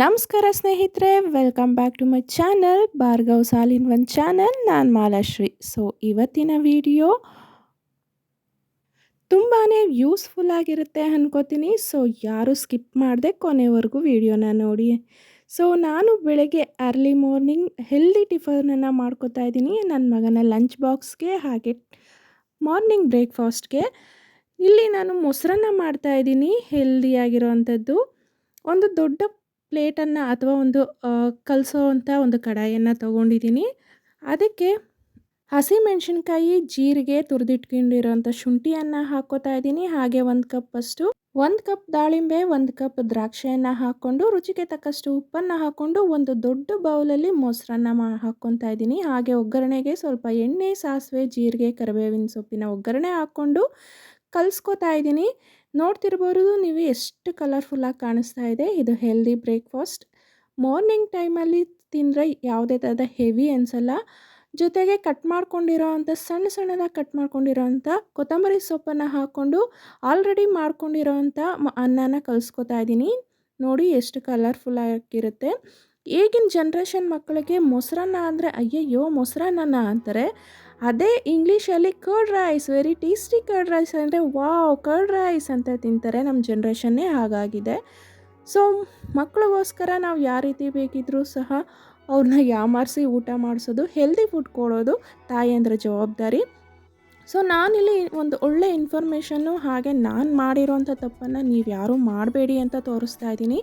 ನಮಸ್ಕಾರ ಸ್ನೇಹಿತರೆ welcome back to my channel Bhargav ಸಾಲಿನ್ one channel ನಾನು ಮಾಲಾಶ್ರೀ. ಸೊ ಇವತ್ತಿನ ವಿಡಿಯೋ ತುಂಬಾ ಯೂಸ್ಫುಲ್ ಆಗಿರುತ್ತೆ ಅಂದ್ಕೋತೀನಿ ಸೊ ಯಾರು ಸ್ಕಿಪ್ ಮಾಡದೆ ಕೊನೆವರೆಗೂ ವಿಡಿಯೋನ ನೋಡಿ. ಸೊ ನಾನು ಬೆಳಗ್ಗೆ ಅರ್ಲಿ ಮಾರ್ನಿಂಗ್ ಹೆಲ್ದಿ ಟಿಫನನ್ನು ಮಾಡ್ಕೋತಾ ಇದ್ದೀನಿ. ನನ್ನ ಮಗನ ಲಂಚ್ ಬಾಕ್ಸ್ಗೆ ಹಾಗೆ ಮಾರ್ನಿಂಗ್ ಬ್ರೇಕ್ಫಾಸ್ಟ್ಗೆ ಇಲ್ಲಿ ನಾನು ಮೊಸರನ್ನ ಮಾಡ್ತಾ ಹೆಲ್ದಿಯಾಗಿರೋ ಅಂಥದ್ದು. ಒಂದು ದೊಡ್ಡ ಪ್ಲೇಟನ್ನು ಅಥವಾ ಒಂದು ಕಲಸೋವಂಥ ಒಂದು ಕಡಾಯನ್ನು ತೊಗೊಂಡಿದ್ದೀನಿ. ಅದಕ್ಕೆ ಹಸಿಮೆಣಸಿನ್ಕಾಯಿ ಜೀರಿಗೆ ತುರಿದಿಟ್ಕೊಂಡಿರೋಂಥ ಶುಂಠಿಯನ್ನು ಹಾಕೋತಾ ಇದ್ದೀನಿ. ಹಾಗೆ ಒಂದು ಕಪ್ಪಷ್ಟು ಒಂದು ಕಪ್ ದಾಳಿಂಬೆ, ಒಂದು ಕಪ್ ದ್ರಾಕ್ಷಿಯನ್ನು ಹಾಕ್ಕೊಂಡು, ರುಚಿಗೆ ತಕ್ಕಷ್ಟು ಉಪ್ಪನ್ನು ಹಾಕ್ಕೊಂಡು, ಒಂದು ದೊಡ್ಡ ಬೌಲಲ್ಲಿ ಮೊಸರನ್ನ ಮಾ, ಹಾಕ್ಕೊತಾ ಇದ್ದೀನಿ. ಹಾಗೆ ಒಗ್ಗರಣೆಗೆ ಸ್ವಲ್ಪ ಎಣ್ಣೆ, ಸಾಸಿವೆ, ಜೀರಿಗೆ, ಕರಿಬೇವಿನ ಸೊಪ್ಪಿನ ಒಗ್ಗರಣೆ ಹಾಕ್ಕೊಂಡು ಕಲಿಸ್ಕೊತಾ ಇದ್ದೀನಿ. ನೋಡ್ತಿರ್ಬೋದು, ನೀವು ಎಷ್ಟು ಕಲರ್ಫುಲ್ಲಾಗಿ ಕಾಣಿಸ್ತಾ ಇದೆ. ಇದು ಹೆಲ್ದಿ ಬ್ರೇಕ್ಫಾಸ್ಟ್ ಮಾರ್ನಿಂಗ್ ಟೈಮಲ್ಲಿ ತಿಂದರೆ ಯಾವುದೇ ಥರದ ಹೆವಿ ಅನಿಸಲ್ಲ. ಜೊತೆಗೆ ಕಟ್ ಮಾಡ್ಕೊಂಡಿರೋ ಅಂಥ ಸಣ್ಣ ಸಣ್ಣದಾಗಿ ಕಟ್ ಮಾಡ್ಕೊಂಡಿರೋ ಅಂಥ ಕೊತ್ತಂಬರಿ ಸೊಪ್ಪನ್ನು ಹಾಕ್ಕೊಂಡು ಆಲ್ರೆಡಿ ಮಾಡ್ಕೊಂಡಿರೋ ಅಂಥ ಅನ್ನನ ಕಲಿಸ್ಕೊತಾ ಇದ್ದೀನಿ ನೋಡಿ ಎಷ್ಟು ಕಲರ್ಫುಲ್ ಆಗಿರುತ್ತೆ. ಈಗಿನ ಜನ್ರೇಷನ್ ಮಕ್ಕಳಿಗೆ ಮೊಸರನ್ನ ಅಂದರೆ, ಅಯ್ಯಯ್ಯೋ, ಮೊಸರನ್ನ ಅಂತಾರೆ. ಅದೇ ಇಂಗ್ಲೀಷಲ್ಲಿ curd rice very tasty curd rice ಅಂದರೆ ವಾವ್ ಕರ್ಡ್ ರೈಸ್ ಅಂತ ತಿಂತಾರೆ ನಮ್ಮ ಜನ್ರೇಷನ್ನೇ ಹಾಗಾಗಿದೆ. ಸೊ ಮಕ್ಕಳಿಗೋಸ್ಕರ ನಾವು ಯಾವ ರೀತಿ ಬೇಕಿದ್ದರೂ ಸಹ ಅವ್ರನ್ನ ಯಾಮಾರಿಸಿ ಊಟ ಮಾಡಿಸೋದು ಹೆಲ್ದಿ ಫುಡ್ ಕೊಡೋದು ತಾಯಿಯಂದ್ರ ಜವಾಬ್ದಾರಿ. ಸೊ ನಾನಿಲ್ಲಿ ಒಂದು ಒಳ್ಳೆ ಇನ್ಫಾರ್ಮೇಷನ್ನು ಹಾಗೆ ನಾನು ಮಾಡಿರೋಂಥ ತಪ್ಪನ್ನು ನೀವು ಯಾರೂ ಮಾಡಬೇಡಿ ಅಂತ ತೋರಿಸ್ತಾ ಇದ್ದೀನಿ.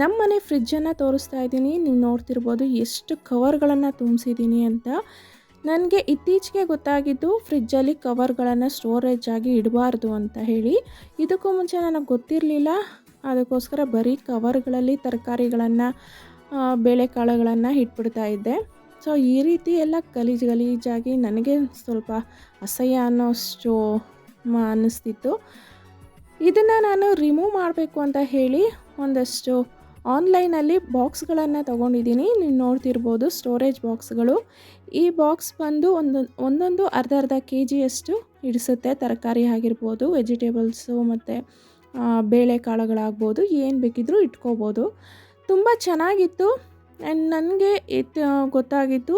ನಮ್ಮ ಮನೆ ಫ್ರಿಜ್ಜನ್ನು ತೋರಿಸ್ತಾ ಇದ್ದೀನಿ. ನೀವು ನೋಡ್ತಿರ್ಬೋದು ಎಷ್ಟು ಕವರ್ಗಳನ್ನು ತುಂಬಿಸಿದ್ದೀನಿ ಅಂತ. ನನಗೆ ಇತ್ತೀಚೆಗೆ ಗೊತ್ತಾಗಿದ್ದು ಫ್ರಿಜ್ಜಲ್ಲಿ ಕವರ್ಗಳನ್ನು ಸ್ಟೋರೇಜ್ ಆಗಿ ಇಡಬಾರ್ದು ಅಂತ ಹೇಳಿ. ಇದಕ್ಕೂ ಮುಂಚೆ ನನಗೆ ಗೊತ್ತಿರಲಿಲ್ಲ. ಅದಕ್ಕೋಸ್ಕರ ಬರೀ ಕವರ್ಗಳಲ್ಲಿ ತರಕಾರಿಗಳನ್ನು ಬೇಳೆಕಾಳುಗಳನ್ನು ಇಟ್ಬಿಡ್ತಾ ಇದ್ದೆ. ಸೊ ಈ ರೀತಿ ಎಲ್ಲ ಗಲೀಜು ಗಲೀಜಾಗಿ ನನಗೆ ಸ್ವಲ್ಪ ಅಸಹ್ಯ ಅನ್ನೋಷ್ಟು ಅನ್ನಿಸ್ತಿತ್ತು. ಇದನ್ನು ನಾನು ರಿಮೂವ್ ಮಾಡಬೇಕು ಅಂತ ಹೇಳಿ ಒಂದಷ್ಟು ಆನ್ಲೈನಲ್ಲಿ ಬಾಕ್ಸ್ಗಳನ್ನು ತೊಗೊಂಡಿದ್ದೀನಿ. ನೀವು ನೋಡ್ತಿರ್ಬೋದು ಸ್ಟೋರೇಜ್ ಬಾಕ್ಸ್ಗಳು. ಈ ಬಾಕ್ಸ್ ಬಂದು ಒಂದು, ಒಂದೊಂದು ಅರ್ಧ ಅರ್ಧ ಕೆ ಜಿಯಷ್ಟು ಹಿಡಿಸುತ್ತೆ. ತರಕಾರಿ ಆಗಿರ್ಬೋದು, ವೆಜಿಟೇಬಲ್ಸು ಮತ್ತು ಬೇಳೆಕಾಳುಗಳಾಗ್ಬೋದು, ಏನು ಬೇಕಿದ್ರೂ ಇಟ್ಕೋಬೋದು. ತುಂಬ ಚೆನ್ನಾಗಿತ್ತು. ಆ್ಯಂಡ್ ನನಗೆ ಇದು ಗೊತ್ತಾಗಿತ್ತು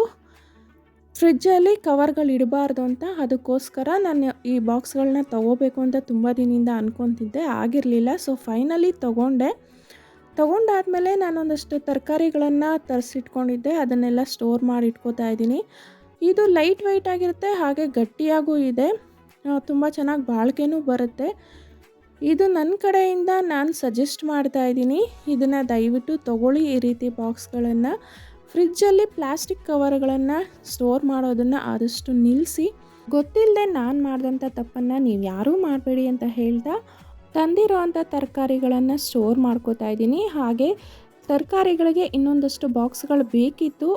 ಫ್ರಿಜ್ಜಲ್ಲಿ ಕವರ್ಗಳು ಇಡಬಾರ್ದು ಅಂತ ಅದಕ್ಕೋಸ್ಕರ ನಾನು ಈ ಬಾಕ್ಸ್ಗಳನ್ನ ತೊಗೋಬೇಕು ಅಂತ ತುಂಬ ದಿನದಿಂದ ಅಂದ್ಕೊತಿದ್ದೆ ಆಗಿರಲಿಲ್ಲ. ಸೊ, ಫೈನಲಿ ತೊಗೊಂಡೆ. ತೊಗೊಂಡಾದಮೇಲೆ ನಾನೊಂದಷ್ಟು ತರಕಾರಿಗಳನ್ನು ತರಿಸಿಟ್ಕೊಂಡಿದ್ದೆ, ಅದನ್ನೆಲ್ಲ ಸ್ಟೋರ್ ಮಾಡಿ ಇಟ್ಕೋತಾ ಇದ್ದೀನಿ. ಇದು ಲೈಟ್ ವೆಯ್ಟ್ ಆಗಿರುತ್ತೆ, ಹಾಗೆ ಗಟ್ಟಿಯಾಗೂ ಇದೆ. ತುಂಬ ಚೆನ್ನಾಗಿ ಬಾಳಿಕೆನೂ ಬರುತ್ತೆ. ಇದು ನನ್ನ ಕಡೆಯಿಂದ ನಾನು ಸಜೆಸ್ಟ್ ಮಾಡ್ತಾ ಇದ್ದೀನಿ. ಇದನ್ನು ದಯವಿಟ್ಟು ತೊಗೊಳ್ಳಿ ಈ ರೀತಿ ಬಾಕ್ಸ್ಗಳನ್ನು ಫ್ರಿಜ್ಜಲ್ಲಿ ಪ್ಲಾಸ್ಟಿಕ್ ಕವರ್ಗಳನ್ನು ಸ್ಟೋರ್ ಮಾಡೋದನ್ನು ಆದಷ್ಟು ನಿಲ್ಲಿಸಿ ಗೊತ್ತಿಲ್ಲದೆ ನಾನು ಮಾಡಿದಂಥ ತಪ್ಪನ್ನು ನೀವು ಯಾರೂ ಮಾಡಬೇಡಿ ಅಂತ ಹೇಳ್ತಾ ತಂದಿರೋ ಅಂಥ ತರಕಾರಿಗಳನ್ನು ಸ್ಟೋರ್ ಮಾಡ್ಕೋತಾ ಇದ್ದೀನಿ. ಹಾಗೆ ತರಕಾರಿಗಳಿಗೆ ಇನ್ನೊಂದಷ್ಟು ಬಾಕ್ಸ್ಗಳು ಬೇಕಿತ್ತು.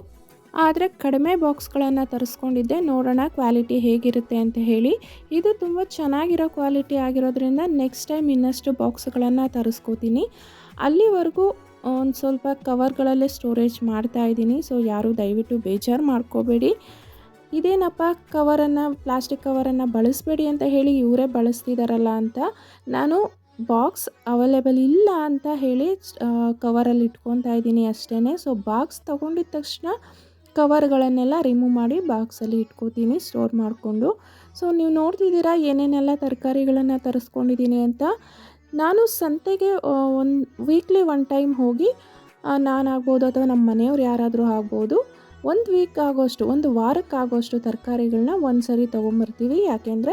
ಆದರೆ ಕಡಿಮೆ ಬಾಕ್ಸ್ಗಳನ್ನು ತರಿಸ್ಕೊಂಡಿದ್ದೆ. ನೋಡೋಣ ಕ್ವಾಲಿಟಿ ಹೇಗಿರುತ್ತೆ ಅಂತ ಹೇಳಿ. ಇದು ತುಂಬ ಚೆನ್ನಾಗಿರೋ ಕ್ವಾಲಿಟಿ ಆಗಿರೋದ್ರಿಂದ ನೆಕ್ಸ್ಟ್ ಟೈಮ್ ಇನ್ನಷ್ಟು ಬಾಕ್ಸ್ಗಳನ್ನು ತರಿಸ್ಕೋತೀನಿ. ಅಲ್ಲಿವರೆಗೂ ಒಂದು ಸ್ವಲ್ಪ ಕವರ್ಗಳಲ್ಲೇ ಸ್ಟೋರೇಜ್ ಮಾಡ್ತಾ ಇದ್ದೀನಿ. ಸೊ ಯಾರೂ ದಯವಿಟ್ಟು ಬೇಜಾರು ಮಾಡ್ಕೋಬೇಡಿ. ಇದೇನಪ್ಪ ಕವರನ್ನು ಪ್ಲಾಸ್ಟಿಕ್ ಕವರನ್ನು ಬಳಸಬೇಡಿ ಅಂತ ಹೇಳಿ ಇವರೇ ಬಳಸ್ತಿದಾರಲ್ಲ ಅಂತ. ನಾನು ಬಾಕ್ಸ್ ಅವೈಲೇಬಲ್ ಇಲ್ಲ ಅಂತ ಹೇಳಿ ಕವರಲ್ಲಿ ಇಟ್ಕೊತಾ ಇದ್ದೀನಿ ಅಷ್ಟೇ ಸೊ ಬಾಕ್ಸ್ ತೊಗೊಂಡಿದ್ದ ತಕ್ಷಣ ಕವರ್ಗಳನ್ನೆಲ್ಲ ರಿಮೂವ್ ಮಾಡಿ ಬಾಕ್ಸಲ್ಲಿ ಇಟ್ಕೋತೀನಿ ಸ್ಟೋರ್ ಮಾಡಿಕೊಂಡು. ಸೊ ನೀವು ನೋಡ್ತಿದ್ದೀರಾ ಏನೇನೆಲ್ಲ ತರಕಾರಿಗಳನ್ನು ತರಿಸ್ಕೊಂಡಿದ್ದೀನಿ ಅಂತ. ನಾನು ಸಂತೆಗೆ ಒಂದು ವೀಕ್ಲಿ ಒನ್ ಟೈಮ್ ಹೋಗಿ ನಾನಾಗ್ಬೋದು ಅಥವಾ ನಮ್ಮ ಮನೆಯವ್ರು ಯಾರಾದರೂ ಆಗ್ಬೋದು. ಒಂದು ವೀಕ್ ಆಗೋಷ್ಟು, ಒಂದು ವಾರಕ್ಕಾಗೋಷ್ಟು ತರಕಾರಿಗಳನ್ನ ಒಂದು ಸರಿ ತೊಗೊಂಬರ್ತೀವಿ. ಯಾಕೆಂದರೆ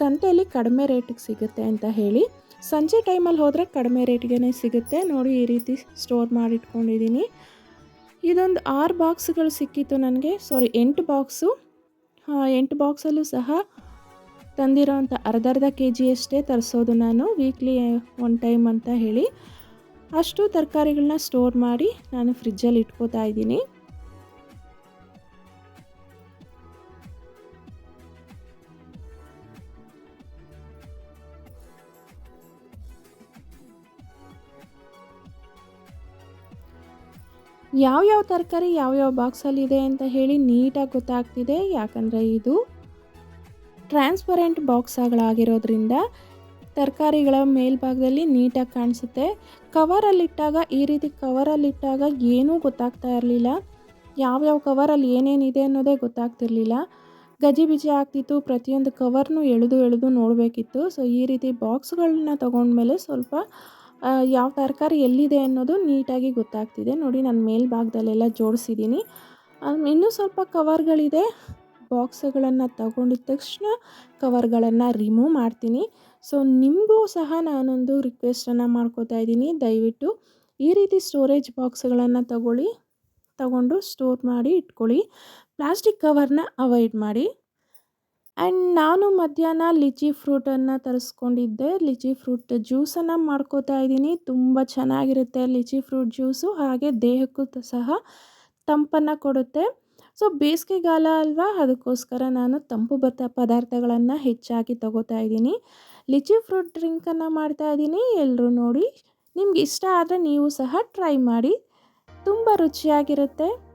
ಸಂತೆಯಲ್ಲಿ ಕಡಿಮೆ ರೇಟಿಗೆ ಸಿಗುತ್ತೆ ಅಂತ ಹೇಳಿ. ಸಂಜೆ ಟೈಮಲ್ಲಿ ಹೋದರೆ ಕಡಿಮೆ ರೇಟ್ಗೆ ಸಿಗುತ್ತೆ. ನೋಡಿ ಈ ರೀತಿ ಸ್ಟೋರ್ ಮಾಡಿಟ್ಕೊಂಡಿದ್ದೀನಿ ಇದೊಂದು ಆರು ಬಾಕ್ಸ್ಗಳು ಸಿಕ್ಕಿತ್ತು ನನಗೆ. ಸಾರಿ ಎಂಟು ಬಾಕ್ಸು ಎಂಟು ಬಾಕ್ಸಲ್ಲೂ ಸಹ ತಂದಿರೋವಂಥ ಅರ್ಧ ಅರ್ಧ ಕೆ ಜಿಯಷ್ಟೇ ತರಿಸೋದು ನಾನು ವೀಕ್ಲಿ ಒನ್ ಟೈಮ್ ಅಂತ ಹೇಳಿ. ಅಷ್ಟು ತರಕಾರಿಗಳನ್ನ ಸ್ಟೋರ್ ಮಾಡಿ ನಾನು ಫ್ರಿಜ್ಜಲ್ಲಿ ಇಟ್ಕೋತಾ ಇದ್ದೀನಿ. ಯಾವ್ಯಾವ ತರಕಾರಿ ಯಾವ್ಯಾವ ಬಾಕ್ಸಲ್ಲಿದೆ ಅಂತ ಹೇಳಿ ನೀಟಾಗಿ ಗೊತ್ತಾಗ್ತಿದೆ. ಯಾಕಂದರೆ ಇದು ಟ್ರಾನ್ಸ್ಪರೆಂಟ್ ಬಾಕ್ಸ್ಗಳಾಗಿರೋದ್ರಿಂದ ತರಕಾರಿಗಳ ಮೇಲ್ಭಾಗದಲ್ಲಿ ನೀಟಾಗಿ ಕಾಣಿಸುತ್ತೆ. ಕವರಲ್ಲಿಟ್ಟಾಗ ಈ ರೀತಿ ಕವರಲ್ಲಿಟ್ಟಾಗ ಏನೂ ಗೊತ್ತಾಗ್ತಾ ಇರಲಿಲ್ಲ. ಯಾವ್ಯಾವ ಕವರಲ್ಲಿ ಏನೇನಿದೆ ಅನ್ನೋದೇ ಗೊತ್ತಾಗ್ತಿರ್ಲಿಲ್ಲ. ಗಜಿಬಿಜಿ ಆಗ್ತಿತ್ತು. ಪ್ರತಿಯೊಂದು ಕವರ್ನೂ ಎಳೆದು ಎಳೆದು ನೋಡಬೇಕಿತ್ತು. ಸೊ ಈ ರೀತಿ ಬಾಕ್ಸ್ಗಳನ್ನ ತೊಗೊಂಡ್ಮೇಲೆ ಸ್ವಲ್ಪ ಯಾವ ತರಕಾರಿ ಎಲ್ಲಿದೆ ಅನ್ನೋದು ನೀಟಾಗಿ ಗೊತ್ತಾಗ್ತಿದೆ. ನೋಡಿ, ನಾನು ಮೇಲ್ಭಾಗದಲ್ಲೆಲ್ಲ ಜೋಡಿಸಿದ್ದೀನಿ. ಇನ್ನೂ ಸ್ವಲ್ಪ ಕವರ್ಗಳಿದೆ. ಬಾಕ್ಸ್ಗಳನ್ನು ತಗೊಂಡಿದ ತಕ್ಷಣ ಕವರ್ಗಳನ್ನು ರಿಮೂವ್ ಮಾಡ್ತೀನಿ. ಸೊ, ನಿಮಗೂ ಸಹ ನಾನೊಂದು ರಿಕ್ವೆಸ್ಟನ್ನು ಮಾಡ್ಕೋತಾ ಇದ್ದೀನಿ. ದಯವಿಟ್ಟು ಈ ರೀತಿ ಸ್ಟೋರೇಜ್ ಬಾಕ್ಸ್ಗಳನ್ನು ತಗೊಳ್ಳಿ. ತಗೊಂಡು ಸ್ಟೋರ್ ಮಾಡಿ ಇಟ್ಕೊಳ್ಳಿ. ಪ್ಲಾಸ್ಟಿಕ್ ಕವರ್ನ ಅವಾಯ್ಡ್ ಮಾಡಿ. ಆ್ಯಂಡ್ ನಾನು ಮಧ್ಯಾಹ್ನ ಲಿಚಿ ಫ್ರೂಟನ್ನು ತರಿಸ್ಕೊಂಡಿದ್ದೆ. ಲಿಚಿ ಫ್ರೂಟ್ ಜ್ಯೂಸನ್ನು ಮಾಡ್ಕೋತಾ ಇದ್ದೀನಿ. ತುಂಬ ಚೆನ್ನಾಗಿರುತ್ತೆ ಲಿಚಿ ಫ್ರೂಟ್ ಜ್ಯೂಸು. ಹಾಗೆ ದೇಹಕ್ಕೂ ಸಹ ತಂಪನ್ನು ಕೊಡುತ್ತೆ. ಸೊ, ಬೇಸಿಗೆಗಾಲ ಅಲ್ವಾ? ಅದಕ್ಕೋಸ್ಕರ ನಾನು ತಂಪು ಬತ್ತ ಪದಾರ್ಥಗಳನ್ನು ಹೆಚ್ಚಾಗಿ ತಗೋತಾ ಇದ್ದೀನಿ. ಲಿಚಿ ಫ್ರೂಟ್ ಡ್ರಿಂಕನ್ನು ಮಾಡ್ತಾ ಇದ್ದೀನಿ. ಎಲ್ಲರೂ ನೋಡಿ. ನಿಮ್ಗೆ ಇಷ್ಟ ಆದರೆ ನೀವು ಸಹ ಟ್ರೈ ಮಾಡಿ. ತುಂಬ ರುಚಿಯಾಗಿರುತ್ತೆ.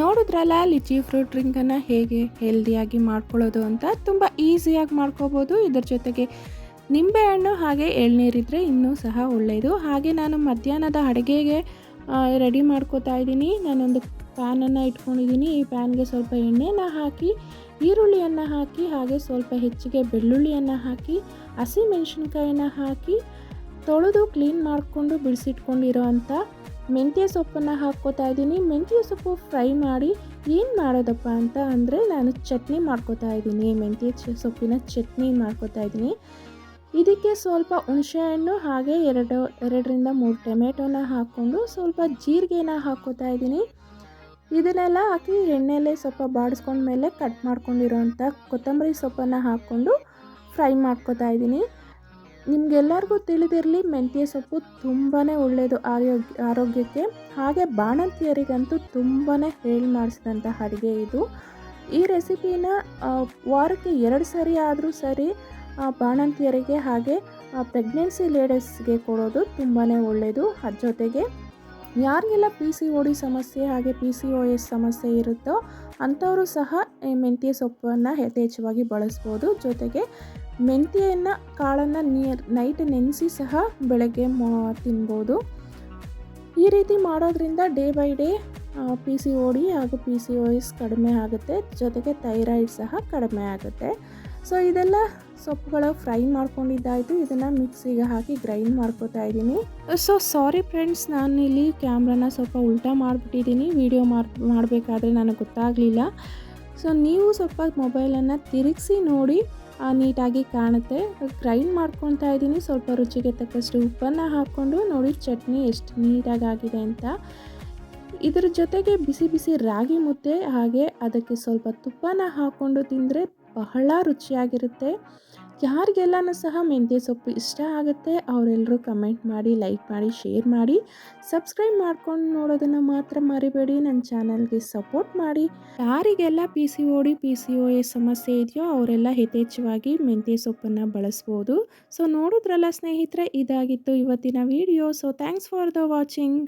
ನೋಡಿದ್ರಲ್ಲ, ಲಿಚಿ ಫ್ರೂಟ್ ಡ್ರಿಂಕನ್ನು ಹೇಗೆ ಹೆಲ್ದಿಯಾಗಿ ಮಾಡ್ಕೊಳ್ಳೋದು ಅಂತ ತುಂಬ ಈಸಿಯಾಗಿ ಮಾಡ್ಕೋಬೋದು. ಇದ್ರ ಜೊತೆಗೆ ನಿಂಬೆಹಣ್ಣು ಹಾಗೆ ಎಳ್ನೀರಿದ್ರೆ ಇನ್ನೂ ಸಹ ಒಳ್ಳೆಯದು ಹಾಗೆ ನಾನು ಮಧ್ಯಾಹ್ನದ ಅಡುಗೆಗೆ ರೆಡಿ ಮಾಡ್ಕೋತಾ ಇದ್ದೀನಿ. ನಾನೊಂದು ಪ್ಯಾನನ್ನು ಇಟ್ಕೊಂಡಿದ್ದೀನಿ. ಈ ಪ್ಯಾನ್ಗೆ ಸ್ವಲ್ಪ ಎಣ್ಣೆನ ಹಾಕಿ, ಈರುಳ್ಳಿಯನ್ನು ಹಾಕಿ, ಹಾಗೆ ಸ್ವಲ್ಪ ಹೆಚ್ಚಿಗೆ ಬೆಳ್ಳುಳ್ಳಿಯನ್ನು ಹಾಕಿ ಹಸಿಮೆಣಸಿನ್ಕಾಯಿನ ಹಾಕಿ, ತೊಳೆದು ಕ್ಲೀನ್ ಮಾಡಿಕೊಂಡು ಬಿಡಿಸಿಟ್ಕೊಂಡಿರೋ ಅಂಥ ಮೆಂತ್ಯ ಸೊಪ್ಪನ್ನು ಹಾಕ್ಕೋತಾ ಇದ್ದೀನಿ. ಮೆಂತ್ಯ ಸೊಪ್ಪು ಫ್ರೈ ಮಾಡಿ ಏನು ಮಾಡೋದಪ್ಪ ಅಂತ ಅಂದರೆ ನಾನು ಚಟ್ನಿ ಮಾಡ್ಕೋತಾ ಇದ್ದೀನಿ. ಮೆಂತ್ಯ ಸೊಪ್ಪಿನ ಚಟ್ನಿ ಮಾಡ್ಕೋತಾ ಇದ್ದೀನಿ. ಇದಕ್ಕೆ ಸ್ವಲ್ಪ ಹುಣಸೆಹಣ್ಣು ಹಾಗೆ ಎರಡು, ಎರಡರಿಂದ ಮೂರು ಟೊಮೆಟೊನ ಹಾಕ್ಕೊಂಡು ಸ್ವಲ್ಪ ಜೀರಿಗೆನ ಹಾಕ್ಕೋತಾ ಇದ್ದೀನಿ. ಇದನ್ನೆಲ್ಲ ಹಾಕಿ ಎಣ್ಣೆಲೆ ಸ್ವಲ್ಪ ಬಾಡಿಸ್ಕೊಂಡ್ಮೇಲೆ ಕಟ್ ಮಾಡ್ಕೊಂಡಿರೋಂಥ ಕೊತ್ತಂಬರಿ ಸೊಪ್ಪನ್ನು ಹಾಕ್ಕೊಂಡು ಫ್ರೈ ಮಾಡ್ಕೋತಾ ಇದ್ದೀನಿ. ನಿಮಗೆಲ್ಲರಿಗೂ ತಿಳಿದಿರಲಿ, ಮೆಂತ್ಯ ಸೊಪ್ಪು ತುಂಬಾ ಒಳ್ಳೆಯದು ಆರೋಗ್ಯ, ಆರೋಗ್ಯಕ್ಕೆ. ಹಾಗೆ ಬಾಣಂತಿಯರಿಗಂತೂ ತುಂಬಾ ಹೇಳಿ ಮಾಡಿಸಿದಂಥ ಅಡುಗೆ ಇದು. ಈ ರೆಸಿಪಿನ ವಾರಕ್ಕೆ ಎರಡು ಸರಿ ಆದರೂ ಸರಿ ಬಾಣಂತಿಯರಿಗೆ ಹಾಗೆ ಪ್ರೆಗ್ನೆನ್ಸಿ ಲೇಡೀಸ್ಗೆ ಕೊಡೋದು ತುಂಬಾ ಒಳ್ಳೆಯದು ಅದ್ರ ಜೊತೆಗೆ ಯಾರಿಗೆಲ್ಲ ಪಿ ಸಿ ಓ ಡಿ ಸಮಸ್ಯೆ ಹಾಗೆ ಪಿ ಸಿ ಒ ಎಸ್ ಸಮಸ್ಯೆ ಇರುತ್ತೋ ಅಂಥವರು ಸಹ ಈ ಮೆಂತ್ಯ ಸೊಪ್ಪನ್ನು ಯಥೇಚ್ಛವಾಗಿ ಬಳಸ್ಬೋದು. ಜೊತೆಗೆ ಮೆಂತ್ಯೆಯನ್ನು, ಕಾಳನ್ನು ನೀರ್ ನೈಟ್ ನೆನೆಸಿ ಸಹ ಬೆಳಗ್ಗೆ ತಿನ್ಬೋದು. ಈ ರೀತಿ ಮಾಡೋದ್ರಿಂದ day by day P C D ಹಾಗೂ ಪಿ ಸಿ ಒ ಎಸ್ ಕಡಿಮೆ ಆಗುತ್ತೆ. ಜೊತೆಗೆ ಥೈರಾಯ್ಡ್ ಸಹ ಕಡಿಮೆ ಆಗುತ್ತೆ. ಸೊ ಇದೆಲ್ಲ ಸೊಪ್ಪುಗಳ ಫ್ರೈ ಮಾಡ್ಕೊಂಡಿದ್ದಾಯಿತು. ಇದನ್ನು ಮಿಕ್ಸಿಗೆ ಹಾಕಿ ಗ್ರೈಂಡ್ ಮಾಡ್ಕೋತಾ ಇದ್ದೀನಿ. ಸೊ ಸಾರಿ ಫ್ರೆಂಡ್ಸ್ ನಾನು ಇಲ್ಲಿ ಕ್ಯಾಮ್ರಾನ ಸ್ವಲ್ಪ ಉಲ್ಟಾ ಮಾಡಿಬಿಟ್ಟಿದ್ದೀನಿ. ವಿಡಿಯೋ ಮಾಡ್, ಮಾಡಬೇಕಾದ್ರೆ ನನಗೆ ಗೊತ್ತಾಗಲಿಲ್ಲ. ಸೊ ನೀವು ಸ್ವಲ್ಪ ಮೊಬೈಲನ್ನು ತಿರುಗಿಸಿ ನೋಡಿ. ನೀಟಾಗಿ ಕಾಣುತ್ತೆ. ಗ್ರೈಂಡ್ ಮಾಡ್ಕೊತಾ ಇದ್ದೀನಿ. ಸ್ವಲ್ಪ ರುಚಿಗೆ ತಕ್ಕಷ್ಟು ಉಪ್ಪನ್ನು ಹಾಕ್ಕೊಂಡು ನೋಡಿ ಚಟ್ನಿ ಎಷ್ಟು ನೀಟಾಗಿ ಆಗಿದೆ ಅಂತ. ಇದರ ಜೊತೆಗೆ ಬಿಸಿ ಬಿಸಿ ರಾಗಿ ಮುದ್ದೆ, ಹಾಗೆ ಅದಕ್ಕೆ ಸ್ವಲ್ಪ ತುಪ್ಪನ ಹಾಕ್ಕೊಂಡು ತಿಂದರೆ ಬಹಳ ರುಚಿಯಾಗಿರುತ್ತೆ. ಯಾರಿಗೆಲ್ಲನೂ ಸಹ ಮೆಂತ್ಯ ಸೊಪ್ಪು ಇಷ್ಟ ಆಗುತ್ತೆ ಅವರೆಲ್ಲರೂ ಕಮೆಂಟ್ ಮಾಡಿ, ಲೈಕ್ ಮಾಡಿ, ಶೇರ್ ಮಾಡಿ. ಸಬ್ಸ್ಕ್ರೈಬ್ ಮಾಡ್ಕೊಂಡು ನೋಡೋದನ್ನು ಮಾತ್ರ ಮರಿಬೇಡಿ. ನನ್ನ ಚಾನಲ್ಗೆ ಸಪೋರ್ಟ್ ಮಾಡಿ. ಯಾರಿಗೆಲ್ಲ P C O D, P C O A ಸಮಸ್ಯೆ ಇದೆಯೋ ಅವರೆಲ್ಲ ಯಥೇಚ್ಛವಾಗಿ ಮೆಂತ್ಯ ಸೊಪ್ಪನ್ನು ಬಳಸ್ಬೋದು. ಸೊ ನೋಡಿದ್ರಲ್ಲ ಸ್ನೇಹಿತರೆ, ಇದಾಗಿತ್ತು ಇವತ್ತಿನ video. So thanks for the watching